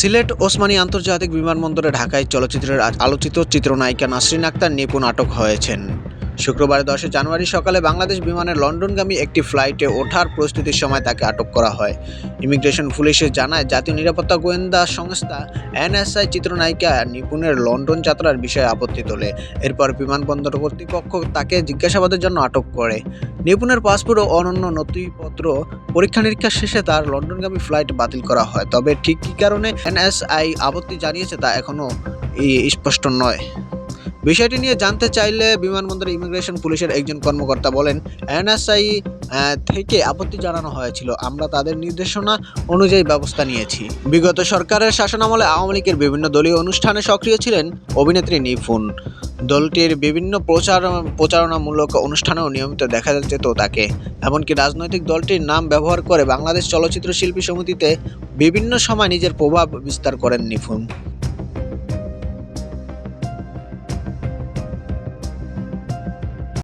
সিলেট ওসমানী আন্তর্জাতিক বিমানবন্দরে ঢাকায় চলচ্চিত্রের আলোচিত চিত্রনায়িকা নাসরিন আক্তার নিপুণ আটক হয়েছেন। শুক্রবার দশে জানুয়ারি সকালে বাংলাদেশ বিমানের লন্ডনগামী একটি ফ্লাইটে ওঠার প্রস্তুতির সময় তাকে আটক করা হয়। ইমিগ্রেশন পুলিশে জানায়, জাতীয় নিরাপত্তা গোয়েন্দা সংস্থা এনএসআই চিত্রনায়িকা নিপুণের লন্ডন যাত্রার বিষয়ে আপত্তি তোলে। এরপর বিমানবন্দর কর্তৃপক্ষ তাকে জিজ্ঞাসাবাদের জন্য আটক করে। নিপুণের পাসপোর্ট ও অনন্য নথিপত্র পরীক্ষা নিরীক্ষা শেষে তার লন্ডনগামী ফ্লাইট বাতিল করা হয়। তবে ঠিক কী কারণে এনএসআই আপত্তি জানিয়েছে তা এখনও স্পষ্ট নয়। বিষয়টি নিয়ে জানতে চাইলে বিমানবন্দর ইমিগ্রেশন পুলিশের একজন কর্মকর্তা বলেন, এনএসআই থেকে আপত্তি জানানো হয়েছিল। আমরা তাদের নির্দেশনা অনুযায়ী ব্যবস্থা নিয়েছি। বিগত সরকারের শাসনামলে আওয়ামী লীগের বিভিন্ন দলীয় অনুষ্ঠানে সক্রিয় ছিলেন অভিনেত্রী নিপুণ দলটির বিভিন্ন প্রচার, প্রচারণামূলক অনুষ্ঠানেও নিয়মিত দেখা যেত তাকে। এমনকি রাজনৈতিক দলটির নাম ব্যবহার করে বাংলাদেশ চলচ্চিত্র শিল্পী সমিতিতে বিভিন্ন সময় নিজের প্রভাব বিস্তার করেন নিপুণ